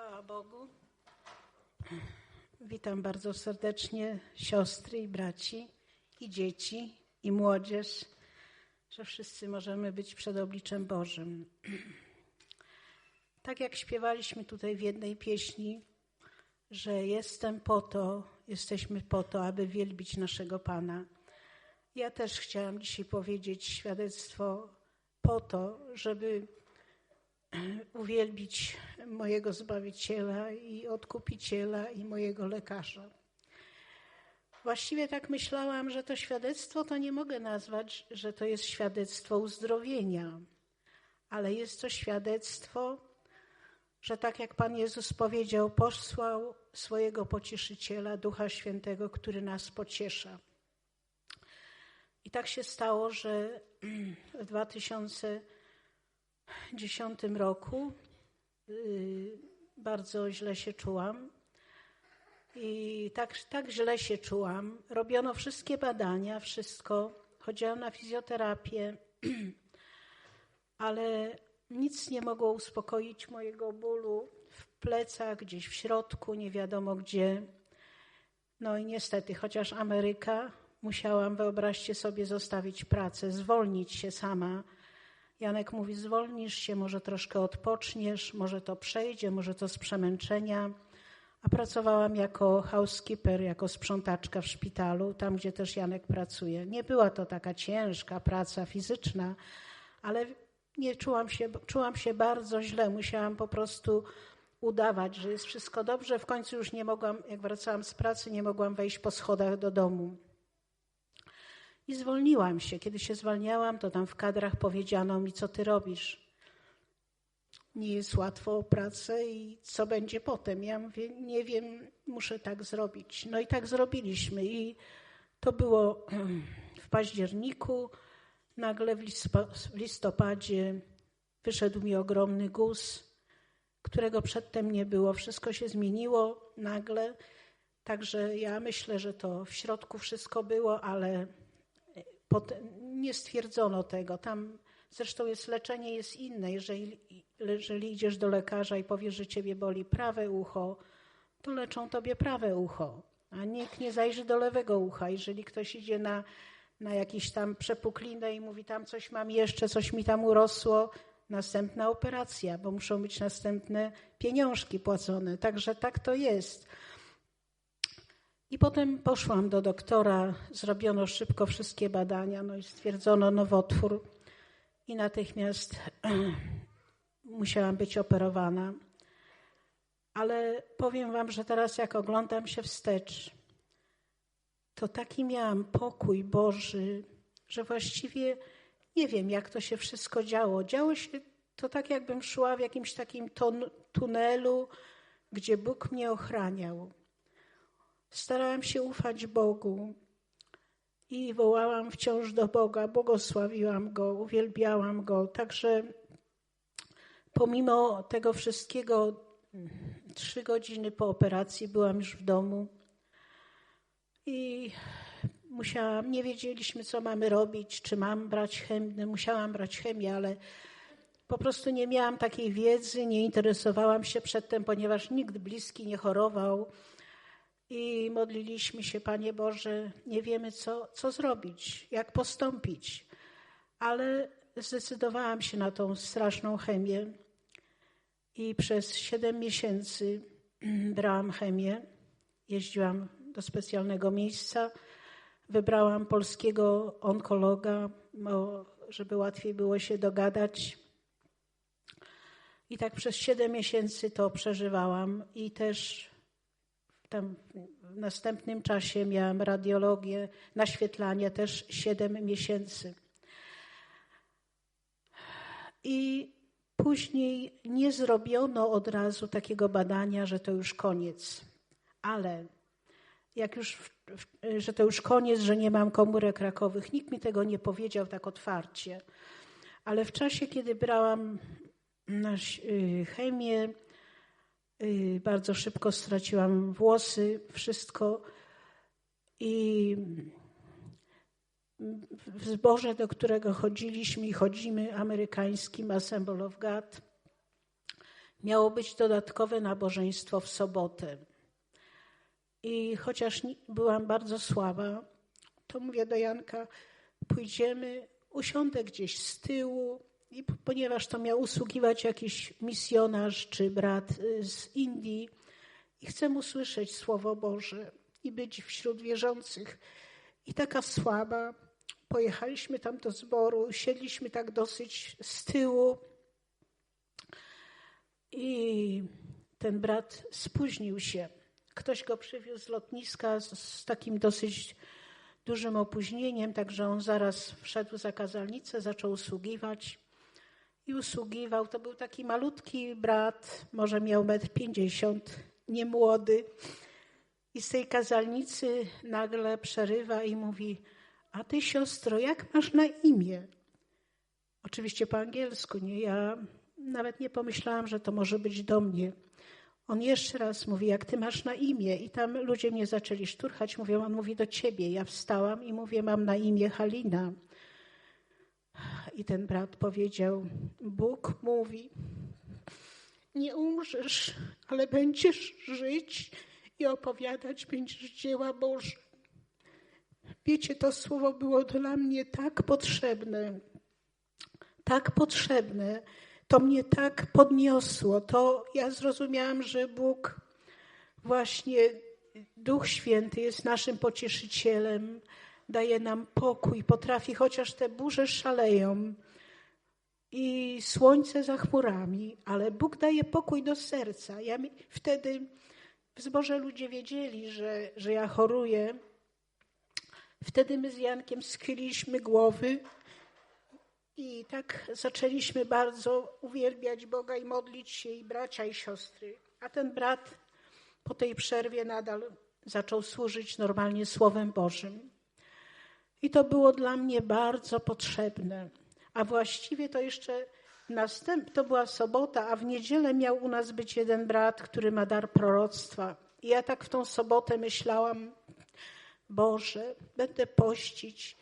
Chwała Bogu. Witam bardzo serdecznie siostry i braci, i dzieci, i młodzież, że wszyscy możemy być przed obliczem Bożym. Tak jak śpiewaliśmy tutaj w jednej pieśni, że jestem po to, jesteśmy po to, aby wielbić naszego Pana. Ja też chciałam dzisiaj powiedzieć świadectwo po to, żeby uwielbić mojego Zbawiciela i Odkupiciela i mojego lekarza. Właściwie tak myślałam, że to świadectwo to nie mogę nazwać, że to jest świadectwo uzdrowienia, ale jest to świadectwo, że tak jak Pan Jezus powiedział, posłał swojego pocieszyciela, Ducha Świętego, który nas pociesza. I tak się stało, że w 2000 2010 roku bardzo źle się czułam. I tak, tak źle się czułam. Robiono wszystkie badania, wszystko. Chodziłam na fizjoterapię, ale nic nie mogło uspokoić mojego bólu w plecach, gdzieś w środku, nie wiadomo gdzie. No i niestety, chociaż Ameryka, musiałam, wyobraźcie sobie, zostawić pracę, zwolnić się sama Janek mówi: Zwolnisz się, może troszkę odpoczniesz, może to przejdzie, może to z przemęczenia. A pracowałam jako housekeeper, jako sprzątaczka w szpitalu, tam gdzie też Janek pracuje. Nie była to taka ciężka praca fizyczna, ale nie czułam się, czułam się bardzo źle. Musiałam po prostu udawać, że jest wszystko dobrze. W końcu już nie mogłam, jak wracałam z pracy, nie mogłam wejść po schodach do domu. I zwolniłam się. Kiedy się zwalniałam, to tam w kadrach powiedziano mi, co ty robisz. Nie jest łatwo o pracę i co będzie potem. Ja mówię, nie wiem, muszę tak zrobić. No i tak zrobiliśmy. I to było w październiku. Nagle w listopadzie wyszedł mi ogromny guz, którego przedtem nie było. Wszystko się zmieniło nagle. Także ja myślę, że to w środku wszystko było, ale nie stwierdzono tego. Tam zresztą jest leczenie jest inne. Jeżeli, jeżeli idziesz do lekarza i powiesz, że ciebie boli prawe ucho, to leczą tobie prawe ucho, a nikt nie zajrzy do lewego ucha. Jeżeli ktoś idzie na, na jakiś tam przepuklinę i mówi, tam coś mam jeszcze, coś mi tam urosło, następna operacja, bo muszą być następne pieniążki płacone. Także tak to jest. I potem poszłam do doktora, zrobiono szybko wszystkie badania, no i stwierdzono nowotwór i natychmiast musiałam być operowana. Ale powiem Wam, że teraz jak oglądam się wstecz, to taki miałam pokój Boży, że właściwie nie wiem, jak to się wszystko działo. Działo się to tak, jakbym szła w jakimś takim tunelu, gdzie Bóg mnie ochraniał. Starałam się ufać Bogu i wołałam wciąż do Boga, błogosławiłam Go, uwielbiałam Go. Także pomimo tego wszystkiego, trzy godziny po operacji byłam już w domu i musiałam, nie wiedzieliśmy, co mamy robić, czy mam brać chemię, musiałam brać chemię, ale po prostu nie miałam takiej wiedzy, nie interesowałam się przedtem, ponieważ nikt bliski nie chorował i modliliśmy się, Panie Boże, nie wiemy, co, co zrobić, jak postąpić, ale zdecydowałam się na tą straszną chemię i przez siedem miesięcy brałam chemię, jeździłam do specjalnego miejsca, wybrałam polskiego onkologa, żeby łatwiej było się dogadać. I tak przez siedem miesięcy to przeżywałam i też tam w następnym czasie miałam radiologię, naświetlanie też 7 miesięcy. I później nie zrobiono od razu takiego badania, że to już koniec. Ale jak już, że to już koniec, że nie mam komórek rakowych, nikt mi tego nie powiedział tak otwarcie. Ale w czasie, kiedy brałam y, chemię, bardzo szybko straciłam włosy, wszystko. I w zborze, do którego chodziliśmy i chodzimy, amerykańskim Assemble of God, Miało być dodatkowe nabożeństwo w sobotę. I chociaż byłam bardzo słaba, to mówię do Janka, pójdziemy, usiądę gdzieś z tyłu, i ponieważ to miał usługiwać jakiś misjonarz czy brat y, z Indii, i chcę usłyszeć Słowo Boże i być wśród wierzących. I taka słaba, pojechaliśmy tam do zboru, siedliśmy tak dosyć z tyłu. I ten brat spóźnił się. Ktoś go przywiózł z lotniska z, z takim dosyć dużym opóźnieniem, także on zaraz wszedł za kazalnicę, zaczął usługiwać i usługiwał. To był taki malutki brat, może miał metr pięćdziesiąt, niemłody. I z tej kazalnicy nagle przerywa i mówi: A ty, siostro, jak masz na imię? Oczywiście po angielsku, nie? Ja nawet nie pomyślałam, że to może być do mnie. On jeszcze raz mówi, jak ty masz na imię. I tam ludzie mnie zaczęli szturchać. Mówią, on mówi do ciebie. Ja wstałam i mówię, mam na imię Halina. I ten brat powiedział, Bóg mówi, nie umrzesz, ale będziesz żyć i opowiadać będziesz dzieła Boże. Wiecie, to słowo było dla mnie tak potrzebne, tak potrzebne, to mnie tak podniosło. To ja zrozumiałam, że Bóg, właśnie Duch Święty jest naszym pocieszycielem, daje nam pokój, potrafi, chociaż te burze szaleją i słońce za chmurami, ale Bóg daje pokój do serca. Ja wtedy w zborze ludzie wiedzieli, że, że ja choruję. Wtedy my z Jankiem schyliliśmy głowy i tak zaczęliśmy bardzo uwielbiać Boga i modlić się, i bracia, i siostry. A ten brat po tej przerwie nadal zaczął służyć normalnie Słowem Bożym. I to było dla mnie bardzo potrzebne. A właściwie to jeszcze następ, to była sobota, a w niedzielę miał u nas być jeden brat, który ma dar proroctwa. I ja tak w tą sobotę myślałam, Boże, będę pościć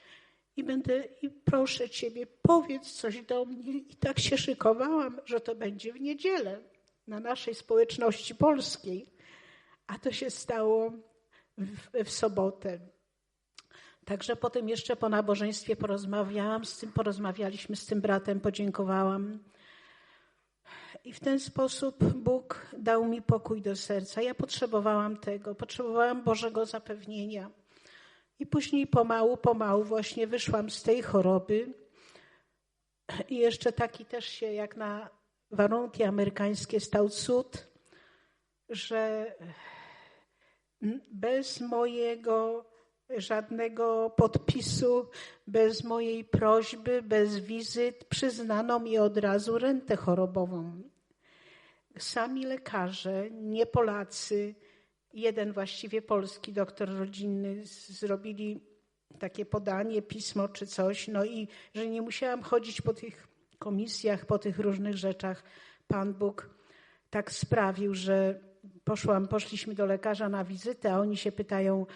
i będę, i proszę Ciebie, powiedz coś do mnie. I tak się szykowałam, że to będzie w niedzielę na naszej społeczności polskiej. A to się stało w, w sobotę. Także potem jeszcze po nabożeństwie porozmawiałam z tym, porozmawialiśmy z tym bratem, podziękowałam. I w ten sposób Bóg dał mi pokój do serca. Ja potrzebowałam tego, potrzebowałam Bożego zapewnienia. I później pomału, pomału właśnie wyszłam z tej choroby. I jeszcze taki też się, jak na warunki amerykańskie, stał cud, że bez mojego żadnego podpisu, bez mojej prośby, bez wizyt, przyznano mi od razu rentę chorobową. Sami lekarze, nie Polacy, jeden właściwie polski doktor rodzinny, zrobili takie podanie, pismo czy coś, no i że nie musiałam chodzić po tych komisjach, po tych różnych rzeczach. Pan Bóg tak sprawił, że poszłam, poszliśmy do lekarza na wizytę, a oni się pytają,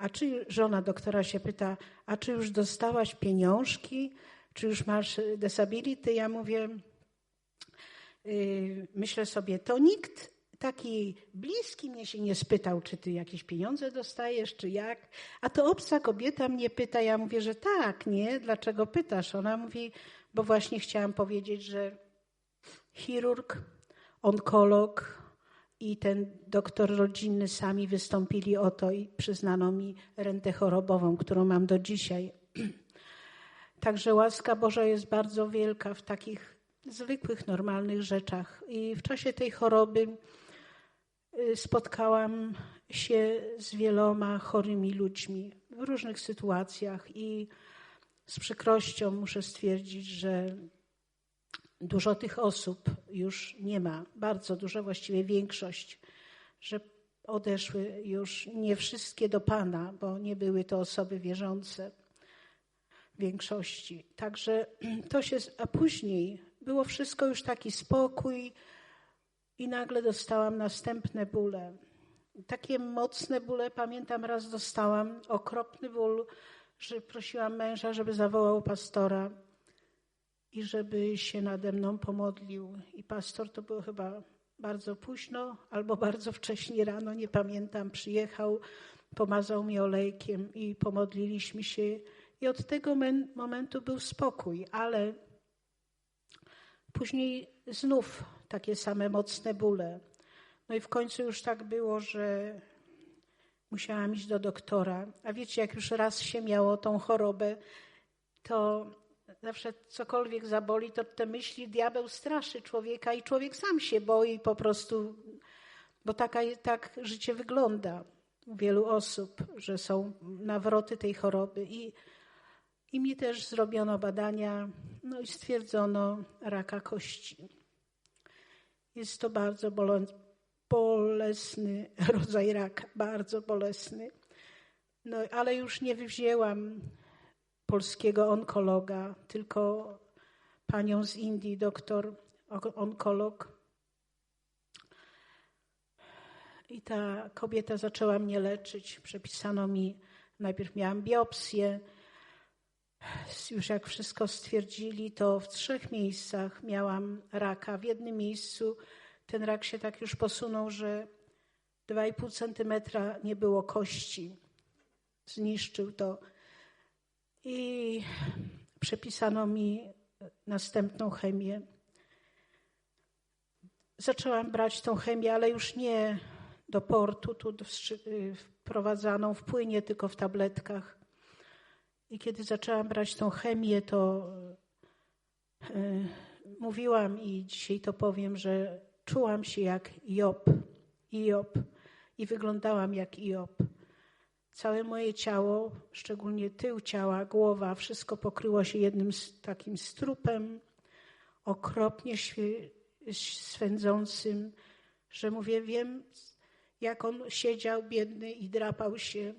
a czy żona doktora się pyta, a czy już dostałaś pieniążki? Czy już masz disability? Ja mówię, yy, myślę sobie, to nikt taki bliski mnie się nie spytał, czy ty jakieś pieniądze dostajesz, czy jak. A to obca kobieta mnie pyta, ja mówię, że tak, nie? Dlaczego pytasz? Ona mówi, bo właśnie chciałam powiedzieć, że chirurg, onkolog, i ten doktor rodzinny sami wystąpili o to i przyznano mi rentę chorobową, którą mam do dzisiaj. Także łaska Boża jest bardzo wielka w takich zwykłych, normalnych rzeczach. I w czasie tej choroby y, spotkałam się z wieloma chorymi ludźmi w różnych sytuacjach i z przykrością muszę stwierdzić, że dużo tych osób już nie ma, bardzo dużo, właściwie większość, że odeszły już nie wszystkie do Pana, bo nie były to osoby wierzące w większości. Także to się, a później było wszystko już taki spokój i nagle dostałam następne bóle. Takie mocne bóle, pamiętam raz dostałam okropny ból, że prosiłam męża, żeby zawołał pastora i żeby się nade mną pomodlił. I pastor to był chyba bardzo późno albo bardzo wcześnie rano, nie pamiętam, przyjechał, pomazał mi olejkiem i pomodliliśmy się. I od tego momentu był spokój, ale później znów takie same mocne bóle. No i w końcu już tak było, że musiałam iść do doktora. A wiecie, jak już raz się miało tą chorobę, to zawsze cokolwiek zaboli, to te myśli diabeł straszy człowieka i człowiek sam się boi po prostu, bo taka, tak życie wygląda u wielu osób, że są nawroty tej choroby. I, i mi też zrobiono badania, no i stwierdzono raka kości. Jest to bardzo bolesny rodzaj raka, bardzo bolesny. No, ale już nie wzięłam polskiego onkologa, tylko panią z Indii, doktor onkolog. I ta kobieta zaczęła mnie leczyć. Przepisano mi, najpierw miałam biopsję. Już jak wszystko stwierdzili, to w trzech miejscach miałam raka. W jednym miejscu ten rak się tak już posunął, że 2,5 centymetra nie było kości. Zniszczył to. I przepisano mi następną chemię. Zaczęłam brać tą chemię, ale już nie do portu, tu wprowadzaną w płynie, tylko w tabletkach. I kiedy zaczęłam brać tą chemię, to yy, mówiłam i dzisiaj to powiem, że czułam się jak Job, Job i wyglądałam jak Job. Całe moje ciało, szczególnie tył ciała, głowa, wszystko pokryło się jednym takim strupem, okropnie swędzącym, że mówię, wiem, jak on siedział biedny i drapał się,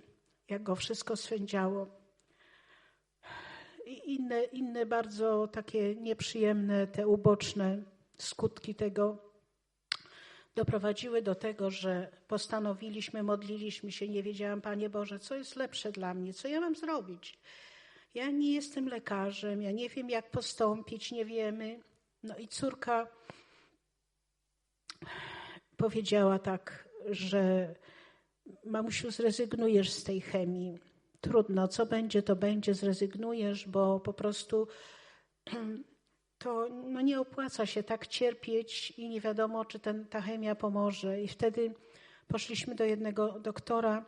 jak go wszystko swędziało. I inne, inne bardzo takie nieprzyjemne, te uboczne skutki tego doprowadziły do tego, że postanowiliśmy, modliliśmy się, nie wiedziałam, Panie Boże, co jest lepsze dla mnie, co ja mam zrobić. Ja nie jestem lekarzem, ja nie wiem, jak postąpić, nie wiemy. No i córka powiedziała tak, że mamusiu, zrezygnujesz z tej chemii. Trudno, co będzie, to będzie, zrezygnujesz, bo po prostu to no nie opłaca się tak cierpieć i nie wiadomo, czy ten, ta chemia pomoże. I wtedy poszliśmy do jednego doktora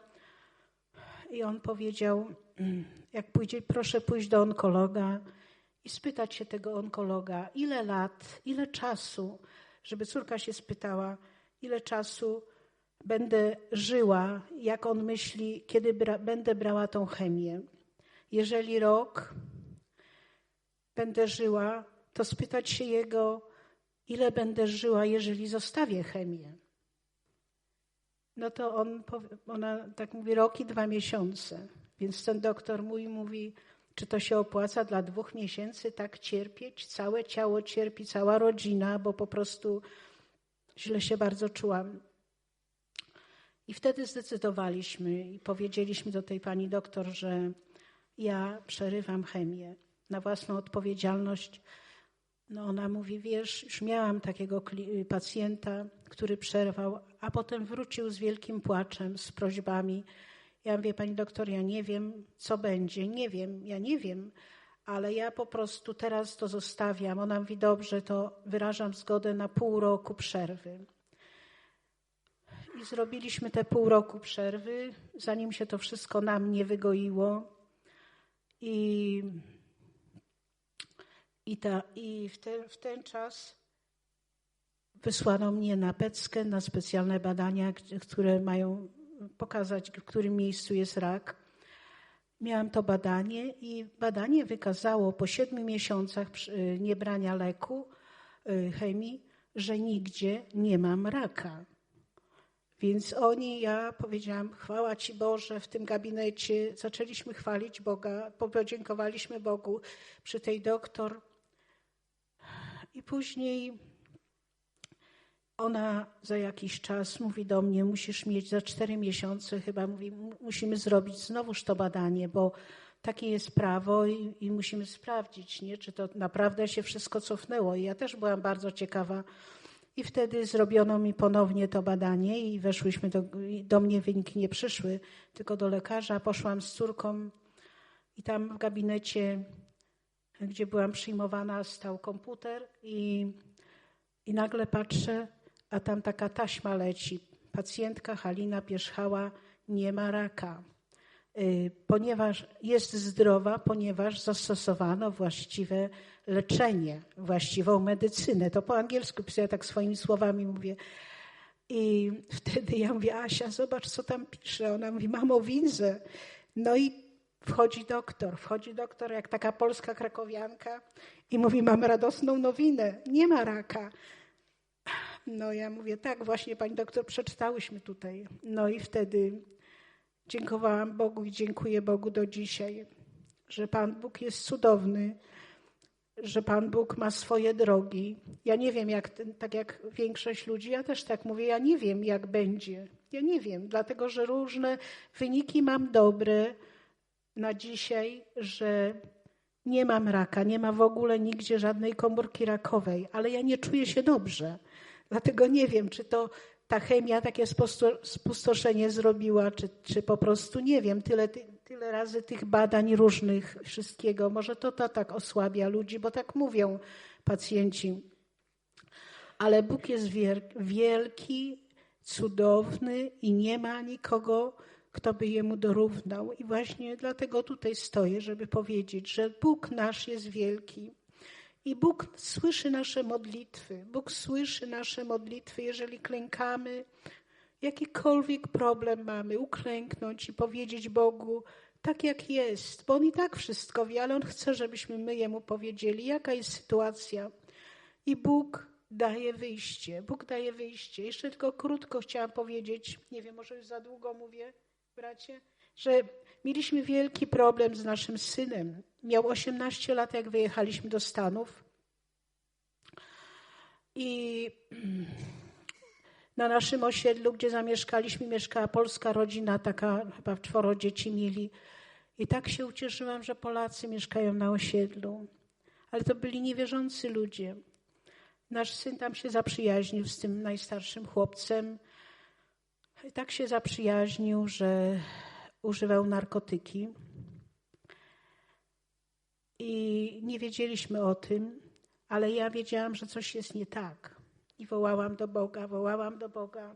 i on powiedział, jak pójdzie, proszę pójść do onkologa i spytać się tego onkologa, ile lat, ile czasu, żeby córka się spytała, ile czasu będę żyła, jak on myśli, kiedy bra będę brała tą chemię. Jeżeli rok będę żyła, to spytać się jego, ile będę żyła, jeżeli zostawię chemię. No to on, ona tak mówi, rok i dwa miesiące. Więc ten doktor mój mówi, czy to się opłaca dla dwóch miesięcy tak cierpieć? Całe ciało cierpi, cała rodzina, bo po prostu źle się bardzo czułam. I wtedy zdecydowaliśmy i powiedzieliśmy do tej pani doktor, że ja przerywam chemię na własną odpowiedzialność no ona mówi, wiesz, już miałam takiego pacjenta, który przerwał, a potem wrócił z wielkim płaczem, z prośbami. Ja mówię, pani doktor, ja nie wiem, co będzie, nie wiem, ja nie wiem, ale ja po prostu teraz to zostawiam. Ona mówi, dobrze, to wyrażam zgodę na pół roku przerwy. I zrobiliśmy te pół roku przerwy, zanim się to wszystko nam nie wygoiło. I i, ta, i w, ten, w ten czas wysłano mnie na Peckę, na specjalne badania, które mają pokazać, w którym miejscu jest rak. Miałam to badanie i badanie wykazało po siedmiu miesiącach niebrania leku, y, chemii, że nigdzie nie mam raka. Więc oni, ja powiedziałam, chwała Ci Boże, w tym gabinecie zaczęliśmy chwalić Boga, podziękowaliśmy Bogu przy tej doktor i później ona za jakiś czas mówi do mnie, musisz mieć za cztery miesiące, chyba mówi, musimy zrobić znowuż to badanie, bo takie jest prawo i, i, musimy sprawdzić, nie? czy to naprawdę się wszystko cofnęło. I ja też byłam bardzo ciekawa. I wtedy zrobiono mi ponownie to badanie i weszłyśmy do, do mnie wyniki nie przyszły, tylko do lekarza. Poszłam z córką i tam w gabinecie, gdzie byłam przyjmowana, stał komputer i, i nagle patrzę, a tam taka taśma leci. Pacjentka Halina Pierzchała nie ma raka. Y, ponieważ jest zdrowa, ponieważ zastosowano właściwe leczenie, właściwą medycynę. To po angielsku ja tak swoimi słowami mówię. I wtedy ja mówię, Asia, zobacz, co tam pisze. Ona mówi, mamo, widzę. No i wchodzi doktor, wchodzi doktor jak taka polska krakowianka i mówi, mam radosną nowinę, nie ma raka. No ja mówię, tak, właśnie pani doktor, przeczytałyśmy tutaj. No i wtedy dziękowałam Bogu i dziękuję Bogu do dzisiaj, że Pan Bóg jest cudowny, że Pan Bóg ma swoje drogi. Ja nie wiem, jak, tak jak większość ludzi, ja też tak mówię, ja nie wiem, jak będzie. Ja nie wiem, dlatego że różne wyniki mam dobre na dzisiaj, że nie mam raka, nie ma w ogóle nigdzie żadnej komórki rakowej, ale ja nie czuję się dobrze. Dlatego nie wiem, czy to ta chemia takie spustoszenie zrobiła, czy, czy po prostu nie wiem, tyle, tyle razy tych badań różnych, wszystkiego. Może to, to tak osłabia ludzi, bo tak mówią pacjenci. Ale Bóg jest wielki, cudowny i nie ma nikogo, kto by jemu dorównał. I właśnie dlatego tutaj stoję, żeby powiedzieć, że Bóg nasz jest wielki. I Bóg słyszy nasze modlitwy. Bóg słyszy nasze modlitwy, jeżeli klękamy, jakikolwiek problem mamy, uklęknąć i powiedzieć Bogu tak, jak jest, bo On i tak wszystko wie, ale On chce, żebyśmy my Jemu powiedzieli, jaka jest sytuacja. I Bóg daje wyjście. Bóg daje wyjście. Jeszcze tylko krótko chciałam powiedzieć, nie wiem, może już za długo mówię, bracie, że mieliśmy wielki problem z naszym synem. Miał 18 lat, jak wyjechaliśmy do Stanów. I na naszym osiedlu, gdzie zamieszkaliśmy, mieszkała polska rodzina, taka chyba czworo dzieci mieli. I tak się ucieszyłam, że Polacy mieszkają na osiedlu. Ale to byli niewierzący ludzie. Nasz syn tam się zaprzyjaźnił z tym najstarszym chłopcem. I tak się zaprzyjaźnił, że używał narkotyki. I nie wiedzieliśmy o tym, ale ja wiedziałam, że coś jest nie tak. I wołałam do Boga, wołałam do Boga,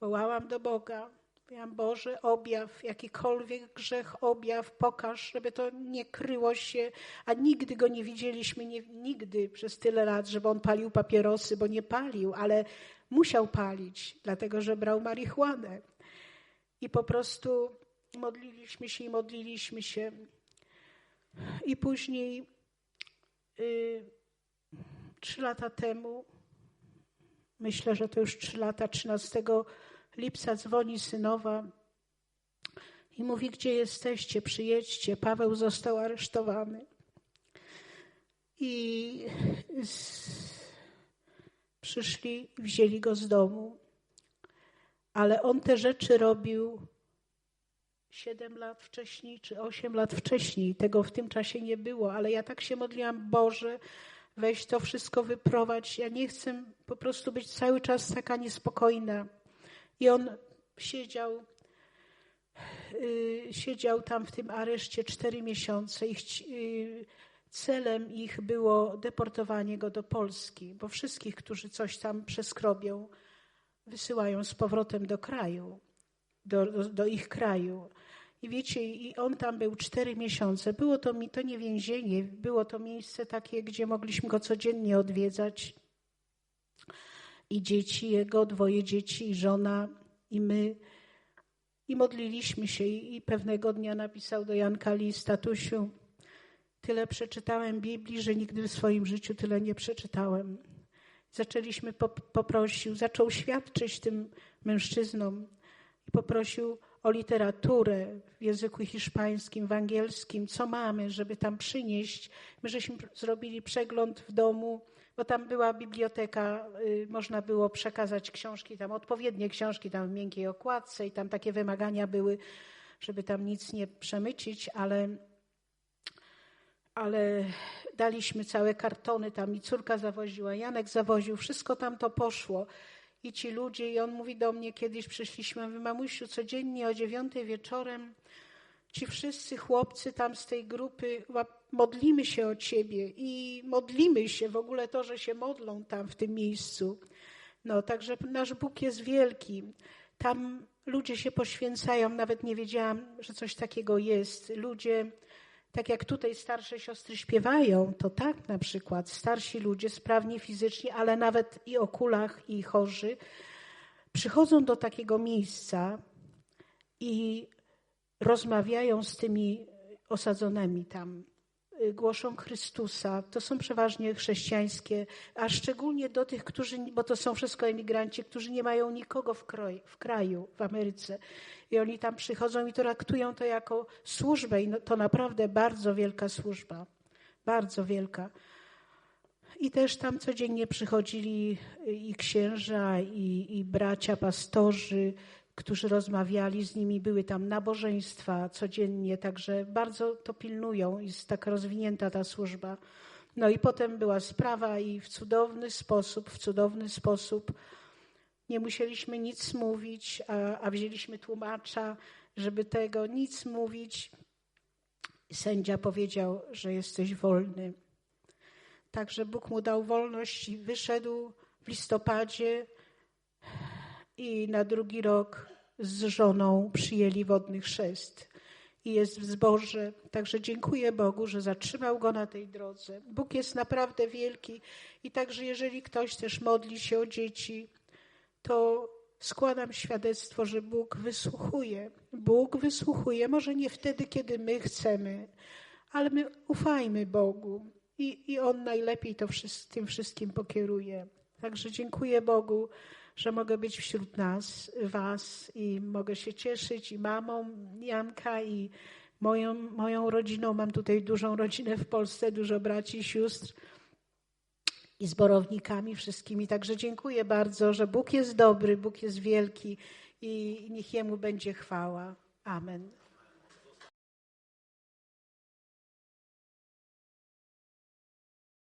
wołałam do Boga. Mówiłam, Boże, objaw, jakikolwiek grzech, objaw, pokaż, żeby to nie kryło się, a nigdy go nie widzieliśmy, nie, nigdy przez tyle lat, żeby on palił papierosy, bo nie palił, ale musiał palić, dlatego że brał marihuanę. I po prostu modliliśmy się i modliliśmy się. I później, y, trzy lata temu, myślę, że to już trzy lata, 13 lipca dzwoni synowa i mówi, gdzie jesteście, przyjedźcie. Paweł został aresztowany. I z... przyszli, wzięli go z domu ale on te rzeczy robił siedem lat wcześniej czy osiem lat wcześniej. Tego w tym czasie nie było, ale ja tak się modliłam, Boże, weź to wszystko wyprowadź. Ja nie chcę po prostu być cały czas taka niespokojna. I on siedział, yy, siedział tam w tym areszcie cztery miesiące i yy, celem ich było deportowanie go do Polski, bo wszystkich, którzy coś tam przeskrobią, wysyłają z powrotem do kraju, do, do, do, ich kraju. I wiecie, i on tam był cztery miesiące. Było to, to nie więzienie, było to miejsce takie, gdzie mogliśmy go codziennie odwiedzać. I dzieci jego, dwoje dzieci, i żona, i my. I modliliśmy się i pewnego dnia napisał do Janka list, tatusiu, tyle przeczytałem Biblii, że nigdy w swoim życiu tyle nie przeczytałem. Zaczęliśmy, poprosił, zaczął świadczyć tym mężczyznom i poprosił o literaturę w języku hiszpańskim, w angielskim, co mamy, żeby tam przynieść. My żeśmy zrobili przegląd w domu, bo tam była biblioteka, y, można było przekazać książki, tam odpowiednie książki, tam w miękkiej okładce i tam takie wymagania były, żeby tam nic nie przemycić, ale ale daliśmy całe kartony, tam i córka zawoziła, Janek zawoził, wszystko tam to poszło. I ci ludzie, i on mówi do mnie, kiedyś przyszliśmy, mówi, mamusiu, codziennie o dziewiątej wieczorem ci wszyscy chłopcy tam z tej grupy, modlimy się o ciebie i modlimy się, w ogóle to, że się modlą tam w tym miejscu. No, także nasz Bóg jest wielki. Tam ludzie się poświęcają, nawet nie wiedziałam, że coś takiego jest. Ludzie tak jak tutaj starsze siostry śpiewają, to tak na przykład starsi ludzie, sprawni fizycznie, ale nawet i o kulach, i chorzy, przychodzą do takiego miejsca i rozmawiają z tymi osadzonymi tam głoszą Chrystusa, to są przeważnie chrześcijańskie, a szczególnie do tych, którzy, bo to są wszystko emigranci, którzy nie mają nikogo w, kroj, w kraju, w Ameryce. I oni tam przychodzą i traktują to jako służbę i no, to naprawdę bardzo wielka służba, bardzo wielka. I też tam codziennie przychodzili i księża, i, i bracia, pastorzy, którzy rozmawiali z nimi, były tam nabożeństwa codziennie, także bardzo to pilnują, jest tak rozwinięta ta służba. No i potem była sprawa i w cudowny sposób, w cudowny sposób nie musieliśmy nic mówić, a, a wzięliśmy tłumacza, żeby tego nic mówić. Sędzia powiedział, że jesteś wolny. Także Bóg mu dał wolność i wyszedł w listopadzie i na drugi rok z żoną przyjęli wodny chrzest. I jest w zborze. Także dziękuję Bogu, że zatrzymał go na tej drodze. Bóg jest naprawdę wielki i także jeżeli ktoś też modli się o dzieci, to składam świadectwo, że Bóg wysłuchuje. Bóg wysłuchuje, może nie wtedy, kiedy my chcemy, ale my ufajmy Bogu i, i On najlepiej to tym wszystkim pokieruje. Także dziękuję Bogu że mogę być wśród nas, Was i mogę się cieszyć i mamą Janka i moją, moją rodziną. Mam tutaj dużą rodzinę w Polsce, dużo braci i sióstr i zborownikami wszystkimi. Także dziękuję bardzo, że Bóg jest dobry, Bóg jest wielki i niech Jemu będzie chwała. Amen.